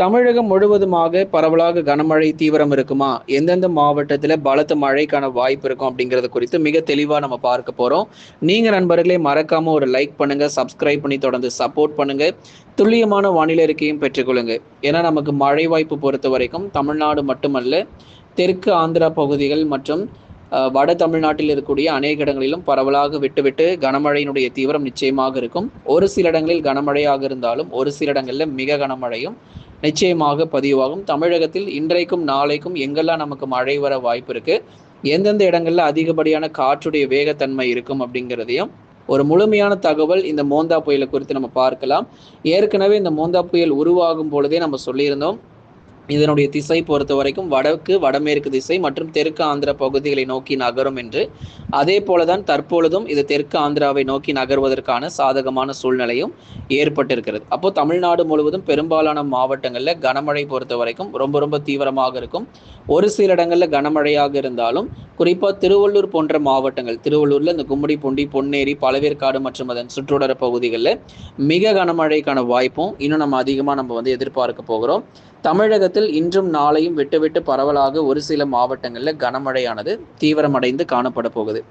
தமிழகம் முழுவதுமாக பரவலாக கனமழை தீவிரம் இருக்குமா? எந்தெந்த மாவட்டத்தில் பலத்த மழைக்கான வாய்ப்பு இருக்கும் அப்படிங்கிறது குறித்து மிக தெளிவாக நம்ம பார்க்க போகிறோம் நீங்கள் நண்பர்களே மறக்காம ஒரு லைக் பண்ணுங்க சப்ஸ்கிரைப் பண்ணி தொடர்ந்து சப்போர்ட் பண்ணுங்க. துல்லியமான வானிலை அறிக்கையும் பெற்றுக்கொள்ளுங்க ஏன்னா நமக்கு மழை வாய்ப்பு பொறுத்த வரைக்கும் தமிழ்நாடு மட்டுமல்ல தெற்கு ஆந்திரா பகுதிகள் மற்றும் வட தமிழ்நாட்டில் இருக்கக்கூடிய அநேக இடங்களிலும் பரவலாக விட்டுவிட்டு கனமழையினுடைய தீவிரம் நிச்சயமாக இருக்கும். ஒரு சில இடங்களில் கனமழையாக இருந்தாலும் ஒரு சில இடங்களில் மிக கனமழையும் நிச்சயமாக பதிவாகும். தமிழகத்தில் இன்றைக்கும் நாளைக்கும் எங்கெல்லாம் நமக்கு மழை வர வாய்ப்பு இருக்கு எந்தெந்த இடங்கள்ல அதிகப்படியான காற்றுடைய வேகத்தன்மை இருக்கும் அப்படிங்கிறதையும் ஒரு முழுமையான தகவல் இந்த மோந்தா புயலை குறித்து நம்ம பார்க்கலாம். ஏற்கனவே இந்த மோந்தா புயல் உருவாகும் பொழுதே நம்ம சொல்லியிருந்தோம். இதனுடைய திசை பொறுத்த வரைக்கும் வடக்கு வடமேற்கு திசை மற்றும் தெற்கு ஆந்திர பகுதிகளை நோக்கி நகரும் என்று. அதே போலதான் தற்பொழுதும் இது தெற்கு ஆந்திராவை நோக்கி நகர்வதற்கான சாதகமான சூழ்நிலையும் ஏற்பட்டிருக்கிறது. அப்போ தமிழ்நாடு முழுவதும் பெரும்பாலான மாவட்டங்களில் கனமழை பொறுத்த வரைக்கும் ரொம்ப ரொம்ப தீவிரமாக இருக்கும். ஒரு சில இடங்கள்ல கனமழையாக இருந்தாலும் குறிப்பாக திருவள்ளூர் போன்ற மாவட்டங்கள் திருவள்ளூரில் இந்த கும்மிடிப்பூண்டி பொன்னேரி பழவேற்காடு மற்றும் அதன் சுற்றுவட்டார பகுதிகளில் மிக கனமழைக்கான வாய்ப்பும் இன்னும் நம்ம அதிகமாக நம்ம வந்து எதிர்பார்க்க போகிறோம். தமிழகத்தில் இன்றும் நாளையும் விட்டு விட்டு பரவலாக ஒரு சில மாவட்டங்களில் கனமழையானது தீவிரமடைந்து காணப்பட போகுது.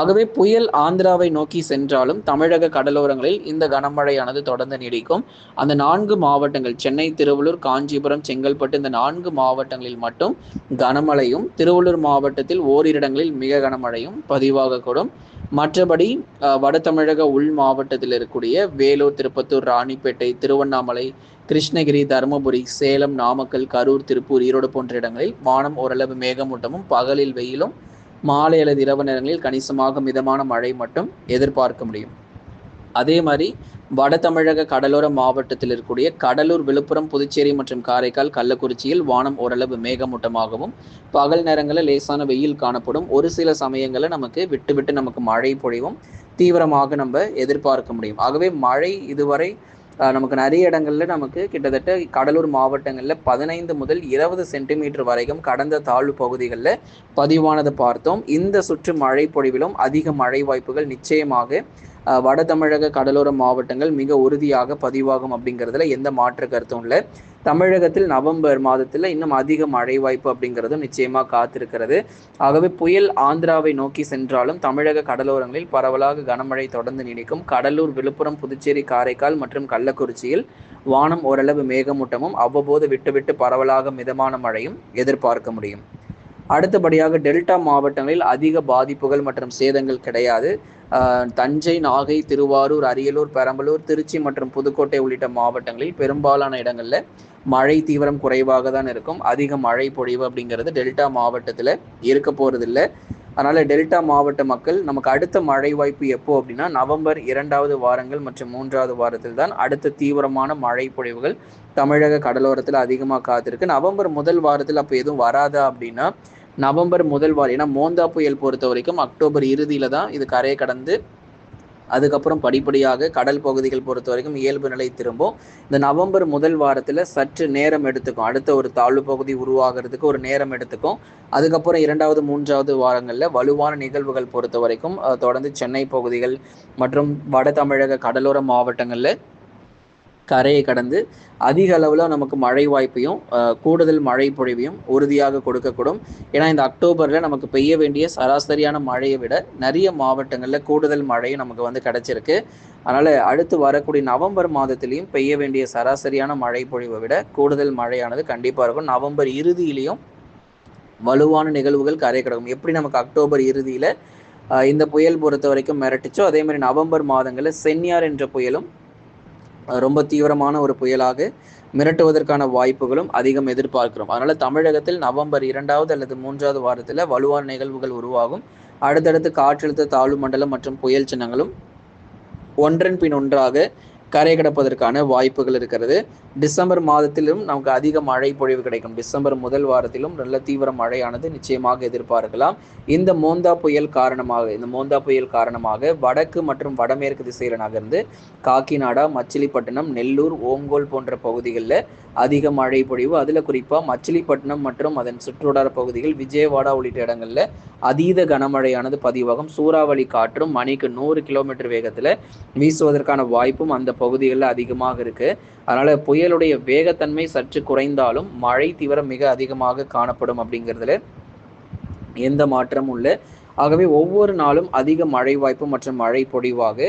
ஆகவே புயல் ஆந்திராவை நோக்கி சென்றாலும் தமிழக கடலோரங்களில் இந்த கனமழையானது தொடர்ந்து நீடிக்கும். அந்த நான்கு மாவட்டங்கள் சென்னை திருவள்ளூர் காஞ்சிபுரம் செங்கல்பட்டு இந்த நான்கு மாவட்டங்களில் மட்டும் கனமழையும் திருவள்ளூர் மாவட்டத்தில் ஓரிரு இடங்களில் மிக கனமழையும் பதிவாகக்கூடும். மற்றபடி வட தமிழக உள் மாவட்டத்தில் இருக்கக்கூடிய வேலூர் திருப்பத்தூர் ராணிப்பேட்டை திருவண்ணாமலை கிருஷ்ணகிரி தருமபுரி சேலம் நாமக்கல் கரூர் திருப்பூர் ஈரோடு போன்ற இடங்களில் வானம் ஓரளவு மேகமூட்டமும் பகலில் வெயிலும் மாலை அல்லது இரவு நேரங்களில் கணிசமாக மிதமான மழை மட்டும் எதிர்பார்க்க முடியும். அதே மாதிரி வட தமிழக கடலோர மாவட்டத்தில் இருக்கக்கூடிய கடலூர் விழுப்புரம் புதுச்சேரி மற்றும் காரைக்கால் கள்ளக்குறிச்சியில் வானம் ஓரளவு மேகமூட்டமாகவும் பகல் நேரங்களில் லேசான வெயில் காணப்படும். ஒரு சில சமயங்களில் நமக்கு விட்டு விட்டு நமக்கு மழை பொழிவும் தீவிரமாக நம்ம எதிர்பார்க்க முடியும். ஆகவே மழை இதுவரை நமக்கு நிறைய இடங்கள்ல நமக்கு கிட்டத்தட்ட கடலூர் மாவட்டங்களில் பதினைந்து முதல் இருபது சென்டிமீட்டர் வரைக்கும் கடந்த தாழ்வு பகுதிகளில் பதிவானதை பார்த்தோம். இந்த சுற்று மழை பொழிவிலும் அதிக மழை வாய்ப்புகள் நிச்சயமாக வட தமிழக கடலோர மாவட்டங்கள் மிக உறுதியாக பதிவாகும் அப்படிங்கிறதுல எந்த மாற்று கருத்தும் இல்லை. தமிழகத்தில் நவம்பர் மாதத்தில் இன்னும் அதிக மழை வாய்ப்பு அப்படிங்கிறதும் நிச்சயமாக காத்திருக்கிறது. ஆகவே புயல் ஆந்திராவை நோக்கி சென்றாலும் தமிழக கடலோரங்களில் பரவலாக கனமழை தொடர்ந்து நீடிக்கும். கடலூர் விழுப்புரம் புதுச்சேரி காரைக்கால் மற்றும் கள்ளக்குறிச்சியில் வானம் ஓரளவு மேகமூட்டமும் அவ்வப்போது விட்டுவிட்டு பரவலாக மிதமான மழையும் எதிர்பார்க்க முடியும். அடுத்தபடியாக டெல்டா மாவட்டங்களில் அதிக பாதிப்புகள் மற்றும் சேதங்கள் கிடையாது. தஞ்சை நாகை திருவாரூர் அரியலூர் பெரம்பலூர் திருச்சி மற்றும் புதுக்கோட்டை உள்ளிட்ட மாவட்டங்களில் பெரும்பாலான இடங்களில் மழை தீவிரம் குறைவாக தான் இருக்கும். அதிக மழை பொழிவு அப்படிங்கிறது டெல்டா மாவட்டத்தில் இருக்க போகிறதில்ல அதனால டெல்டா மாவட்ட மக்கள் நமக்கு அடுத்த மழை வாய்ப்பு எப்போ அப்படின்னா நவம்பர் இரண்டாவது வாரங்கள் மற்றும் மூன்றாவது வாரத்தில் தான் அடுத்த தீவிரமான மழை பொழிவுகள் தமிழக கடலோரத்தில் அதிகமாக காத்திருக்கு. நவம்பர் முதல் வாரத்தில் அப்போ எதுவும் வராதா அப்படின்னா நவம்பர் முதல் வாரம் ஏன்னா மோந்தா புயல் பொறுத்த வரைக்கும் அக்டோபர் இறுதியில தான் இது கரையை கடந்து அதுக்கப்புறம் படிப்படியாக கடல் பகுதிகள் பொறுத்த வரைக்கும் இயல்பு நிலை திரும்பும். இந்த நவம்பர் முதல் வாரத்தில் சற்று நேரம் எடுத்துக்கும். அடுத்த ஒரு தாழ்வு பகுதி உருவாகிறதுக்கு ஒரு நேரம் எடுத்துக்கும். அதுக்கப்புறம் இரண்டாவது மூன்றாவது வாரங்களில் வலுவான நிகழ்வுகள் பொறுத்த வரைக்கும் தொடர்ந்து சென்னை பகுதிகள் மற்றும் வட தமிழக கடலோர மாவட்டங்களில் கரையை கடந்து அதிக அளவில் நமக்கு மழை வாய்ப்பையும் கூடுதல் மழை பொழிவையும் உறுதியாக கொடுக்கக்கூடும். ஏன்னா இந்த அக்டோபரில் நமக்கு பெய்ய வேண்டிய சராசரியான மழையை விட நிறைய மாவட்டங்களில் கூடுதல் மழையும் நமக்கு வந்து கிடைச்சிருக்கு. அதனால் அடுத்து வரக்கூடிய நவம்பர் மாதத்திலையும் பெய்ய வேண்டிய சராசரியான மழை பொழிவை விட கூடுதல் மழையானது கண்டிப்பாக இருக்கும். நவம்பர் இறுதியிலையும் வலுவான நிகழ்வுகள் கரை கிடக்கும். எப்படி நமக்கு அக்டோபர் இறுதியில் இந்த புயல் பொறுத்த வரைக்கும் மிரட்டுச்சோ அதே மாதிரி நவம்பர் மாதங்களில் சென்னியார் என்ற புயலும் ரொம்ப தீவிரமான ஒரு புயலாக மிரட்டுவதற்கான வாய்ப்புகளும் அதிகம் எதிர்பார்க்கிறோம். அதனால தமிழகத்தில் நவம்பர் இரண்டாவது அல்லது மூன்றாவது வாரத்தில் வலுவான நிகழ்வுகள் உருவாகும். அடுத்தடுத்து காற்றழுத்த தாழ்வு மண்டலம் மற்றும் புயல் சின்னங்களும் ஒன்றன் பின் ஒன்றாக கரை கடப்பதற்கான வாய்ப்புகள் இருக்கிறது. டிசம்பர் மாதத்திலும் நமக்கு அதிக மழை பொழிவு கிடைக்கும். டிசம்பர் முதல் வாரத்திலும் நல்ல தீவிர மழையானது நிச்சயமாக எதிர்பார்க்கலாம். இந்த மோந்தா புயல் காரணமாக இந்த மோந்தா புயல் காரணமாக வடக்கு மற்றும் வடமேற்கு திசையில் நகர்ந்து காக்கிநாடா மச்சிலிப்பட்டினம் நெல்லூர் ஓங்கோல் போன்ற பகுதிகளில் அதிக மழை பொழிவு. அதில் குறிப்பாக மச்சிலிப்பட்டினம் மற்றும் அதன் சுற்றுவட்டார பகுதிகள் விஜயவாடா உள்ளிட்ட இடங்களில் அதீத கனமழையானது பதிவாகும். சூறாவளி காற்றும் மணிக்கு நூறு கிலோமீட்டர் வேகத்தில் வீசுவதற்கான வாய்ப்பும் அந்த பகுதிகளில் அதிகமாக இருக்கு. அதனால புயலுடைய வேகத்தன்மை சற்று குறைந்தாலும் மழை தீவிரம் மிக அதிகமாக காணப்படும் அப்படிங்கிறதுல எந்த மாற்றமும் இல்லை. ஆகவே ஒவ்வொரு நாளும் அதிக மழை வாய்ப்பு மற்றும் மழை பொழிவாக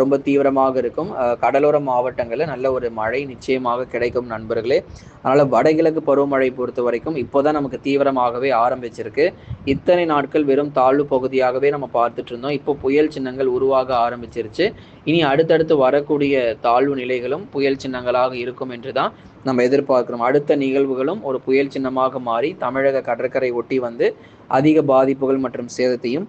ரொம்ப தீவிரமாக இருக்கும். கடலோர மாவட்டங்களில் நல்ல ஒரு மழை நிச்சயமாக கிடைக்கும் நண்பர்களே. அதனால் வடகிழக்கு பருவமழை பொறுத்த வரைக்கும் இப்போதான் நமக்கு தீவிரமாகவே ஆரம்பிச்சிருக்கு. இத்தனை நாட்கள் வெறும் தாழ்வு பகுதியாகவே நம்ம பார்த்துட்டு இருந்தோம். இப்போ புயல் சின்னங்கள் உருவாக ஆரம்பிச்சிருச்சு. இனி அடுத்தடுத்து வரக்கூடிய தாழ்வு நிலைகளும் புயல் சின்னங்களாக இருக்கும் என்று தான் நம்ம எதிர்பார்க்கிறோம். அடுத்த நிகழ்வுகளும் ஒரு புயல் சின்னமாக மாறி தமிழக கடற்கரை ஒட்டி வந்து அதிக பாதிப்புகள் மற்றும் சேதத்தையும்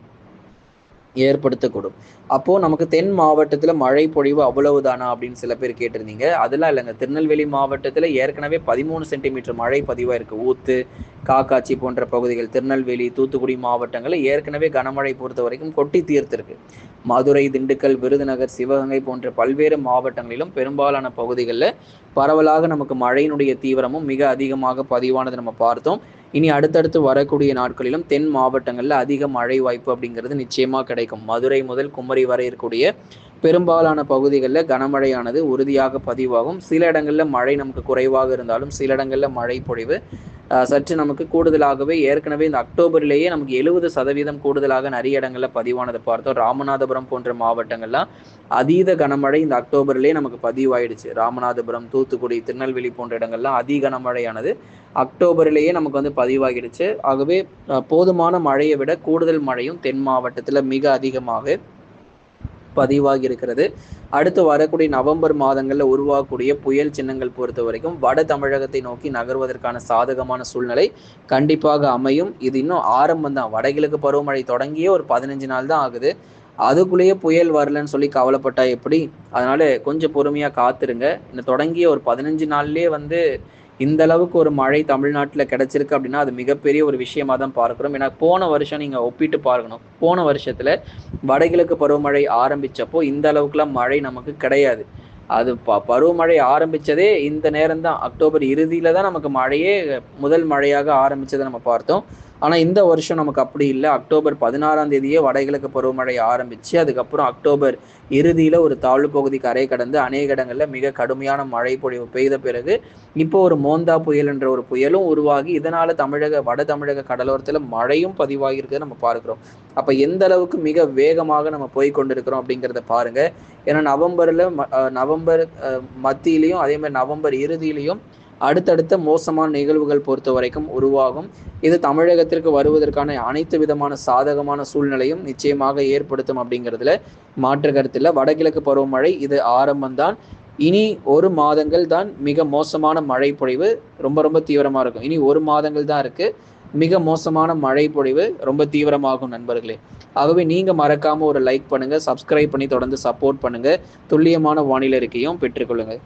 ஏற்படுத்தக்கூடும். அப்போ நமக்கு தென் மாவட்டத்துல மழை பொழிவு அவ்வளவுதானா அப்படின்னு சில பேர் கேட்டிருந்தீங்க. அதெல்லாம் இல்லைங்க. திருநெல்வேலி மாவட்டத்துல ஏற்கனவே பதிமூணு சென்டிமீட்டர் மழை பதிவாக இருக்குது ஊத்து காக்காட்சி போன்ற பகுதிகள் திருநெல்வேலி தூத்துக்குடி மாவட்டங்களில் ஏற்கனவே கனமழை பொறுத்த வரைக்கும் கொட்டி தீர்த்திருக்கு. மதுரை திண்டுக்கல் விருதுநகர் சிவகங்கை போன்ற பல்வேறு மாவட்டங்களிலும் பெரும்பாலான பகுதிகளில் பரவலாக நமக்கு மழையினுடைய தீவிரமும் மிக அதிகமாக பதிவானது நம்ம பார்த்தோம். இனி அடுத்தடுத்து வரக்கூடிய நாட்களிலும் தென் மாவட்டங்களில் அதிக மழை வாய்ப்பு அப்படிங்கிறது நிச்சயமாக கிடைக்கும். மதுரை முதல் குமரி வரை இருக்கக்கூடிய பெரும்பாலான பகுதிகளில் கனமழையானது உறுதியாக பதிவாகும். சில இடங்களில் மழை நமக்கு குறைவாக இருந்தாலும் சில இடங்களில் மழை பொழிவு சற்று நமக்கு கூடுதலாகவே ஏற்கனவே இந்த அக்டோபர்லேயே நமக்கு எழுபது சதவீதம் கூடுதலாக நிறைய இடங்களில் பதிவானதை பார்த்தோம். ராமநாதபுரம் போன்ற மாவட்டங்கள்லாம் அதீத கனமழை இந்த அக்டோபர்லேயே நமக்கு பதிவாயிடுச்சு. ராமநாதபுரம் தூத்துக்குடி திருநெல்வேலி போன்ற இடங்கள்லாம் அதி கனமழையானது அக்டோபர்லேயே நமக்கு வந்து பதிவாகிடுச்சு. ஆகவே போதுமான மழையை விட கூடுதல் மழையும் தென் மாவட்டத்தில் மிக அதிகமாக பதிவாகி இருக்கிறது அடுத்து வரக்கூடிய நவம்பர் மாதங்களில் உருவாகக்கூடிய புயல் சின்னங்கள் பொறுத்த வரைக்கும் வட தமிழகத்தை நோக்கி நகர்வதற்கான சாதகமான சூழ்நிலை கண்டிப்பாக அமையும். இது இன்னும் ஆரம்பம் தான் வடகிழக்கு பருவமழை தொடங்கியே ஒரு பதினஞ்சு நாள் தான் ஆகுது. அதுக்குள்ளேயே புயல் வரலன்னு சொல்லி கவலைப்பட்டா எப்படி? அதனால கொஞ்சம் பொறுமையாக காத்துருங்க. இந்த தொடங்கிய ஒரு பதினஞ்சு நாள்லயே வந்து இந்த அளவுக்கு ஒரு மழை தமிழ்நாட்டில் கிடைச்சிருக்கு அப்படின்னா அது மிகப்பெரிய ஒரு விஷயமா தான் பார்க்குறோம். ஏன்னா போன வருஷம் நீங்கள் ஒப்பிட்டு பார்க்கணும். போன வருஷத்தில் வடகிழக்கு பருவமழை ஆரம்பித்தப்போ இந்த அளவுக்குலாம் மழை நமக்கு கிடையாது. அது ப பருவமழை ஆரம்பித்ததே இந்த நேரம் தான் அக்டோபர் இறுதியில் தான் நமக்கு மழையே முதல் மழையாக ஆரம்பித்ததை நம்ம பார்த்தோம். ஆனால் இந்த வருஷம் நமக்கு அப்படி இல்லை. அக்டோபர் பதினாறாம் தேதியே வடகிழக்கு பருவமழை ஆரம்பிச்சு அதுக்கப்புறம் அக்டோபர் இறுதியில் ஒரு தாழ்வு பகுதி கரை கடந்து அநேக இடங்களில் மிக கடுமையான மழை பொழிவு பெய்த பிறகு இப்போ ஒரு மோந்தா புயல் என்ற ஒரு புயலும் உருவாகி இதனால தமிழக வட தமிழக கடலோரத்தில் மழையும் பதிவாகியிருக்கிறத நம்ம பார்க்குறோம். அப்போ எந்த அளவுக்கு மிக வேகமாக நம்ம போய் கொண்டிருக்கிறோம் அப்படிங்கிறத பாருங்க. ஏன்னா நவம்பரில் நவம்பர் மத்தியிலையும் அதே மாதிரி நவம்பர் இறுதியிலையும் அடுத்தடுத்த மோசமான நிகழ்வுகள் பொறுத்த வரைக்கும் உருவாகும். இது தமிழகத்திற்கு வருவதற்கான அனைத்து விதமான சாதகமான சூழ்நிலையும் நிச்சயமாக ஏற்படுத்தும் அப்படிங்கிறதுல மாற்று கருத்தில் வடகிழக்கு பருவமழை இது ஆரம்பம்தான். இனி ஒரு மாதங்கள் தான் மிக மோசமான மழை பொழிவு ரொம்ப ரொம்ப தீவிரமாக இருக்கும். இனி ஒரு மாதங்கள் தான் இருக்கு. மிக மோசமான மழை பொழிவு ரொம்ப தீவிரமாகும் நண்பர்களே. ஆகவே நீங்க மறக்காம ஒரு லைக் பண்ணுங்க சப்ஸ்கிரைப் பண்ணி தொடர்ந்து சப்போர்ட் பண்ணுங்க. துல்லியமான வானிலை இருக்கையும் பெற்றுக்கொள்ளுங்க